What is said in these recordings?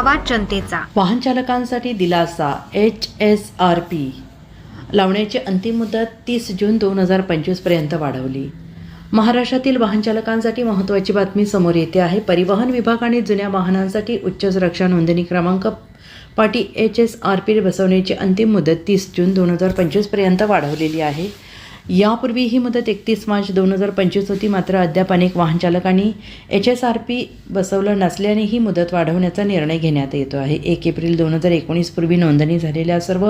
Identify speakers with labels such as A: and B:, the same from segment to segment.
A: जनतेचा.
B: वाहन चालकांसाठी दिलासा एच एस आर पी. लावण्याची अंतिम मुदत तीस जून दोन हजार पंचवीसपर्यंत वाढवली. महाराष्ट्रातील वाहन चालकांसाठी महत्त्वाची बातमी समोर येते आहे. परिवहन विभागाने जुन्या वाहनांसाठी उच्च सुरक्षा नोंदणी क्रमांक पाटी एच एस आर पी बसवण्याची अंतिम मुदत तीस जून दोन हजार पंचवीसपर्यंत वाढवलेली आहे. यापूर्वी ही मुदत एकतीस मार्च दोन हजार पंचवीस होती. मात्र अद्याप अनेक वाहनचालकांनी एच एस आर पी बसवलं नसल्याने ही मुदत वाढवण्याचा निर्णय घेण्यात येतो आहे. एक एप्रिल दोन हजार एकोणीस पूर्वी नोंदणी झालेल्या सर्व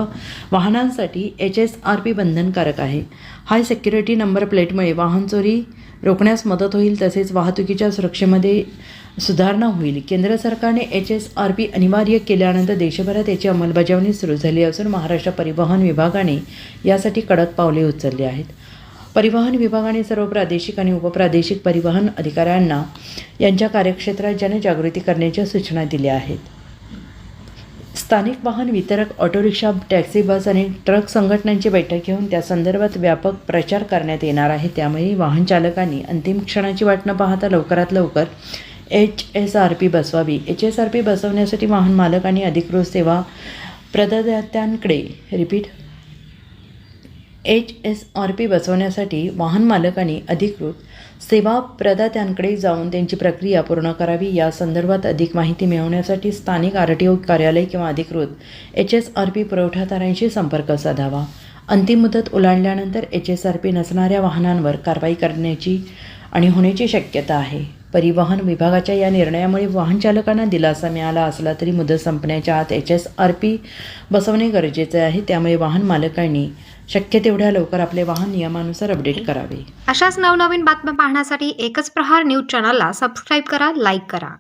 B: वाहनांसाठी एच एस आर पी बंधनकारक आहे. हाय सेक्युरिटी नंबर प्लेटमुळे वाहन चोरी रोखण्यास मदत होईल तसेच वाहतुकीच्या सुरक्षेमध्ये सुधारणा होईल. केंद्र सरकारने एच एस आर पी अनिवार्य केल्यानंतर देशभरात याची अंमलबजावणी सुरू झाली असून महाराष्ट्र परिवहन विभागाने यासाठी कडक पावले उचलली आहेत. परिवहन विभागाने सर्व प्रादेशिक आणि उपप्रादेशिक परिवहन अधिकाऱ्यांना यांच्या कार्यक्षेत्रात जनजागृती करण्याच्या सूचना दिल्या आहेत. स्थानिक वाहन वितरक ऑटोरिक्षा टॅक्सी बस आणि ट्रक संघटनांची बैठक घेऊन त्या संदर्भात व्यापक प्रचार करण्यात येणार आहे. त्यामुळे वाहन चालकांनी अंतिम क्षणाची वाट न पाहता लवकरात लवकर एच एस आर पी बसवावी. एच एस आर पी बसवण्यासाठी वाहन मालक आणि अधिकृत सेवा प्रदात्यांकडे repeat H S R P बसवण्यासाठी वाहन मालकांनी अधिकृत सेवा प्रदात्यांकडे जाऊन त्यांची प्रक्रिया पूर्ण करावी. या संदर्भात अधिक माहिती मिळवण्यासाठी स्थानिक आर टी ओ कार्यालय किंवा अधिकृत एच एस आर पी पुरवठादारांशी संपर्क साधावा. अंतिम मुदत ओलांडल्यानंतर एच एस आर पी नसणाऱ्या वाहनांवर कारवाई करण्याची आणि होण्याची शक्यता आहे. परिवहन विभागाच्या या निर्णयामुळे वाहन चालकांना दिलासा मिळाला असला तरी मुदत संपण्याच्या आत एच एस आर पी बसवणे गरजेचे आहे. त्यामुळे वाहन मालकांनी शक्य तेवढ्या लवकर आपले वाहन नियमानुसार अपडेट करावे.
A: अशाच नवनवीन बातम्या पाहण्यासाठी एकच प्रहार न्यूज चॅनलला सबस्क्राईब करा लाईक करा.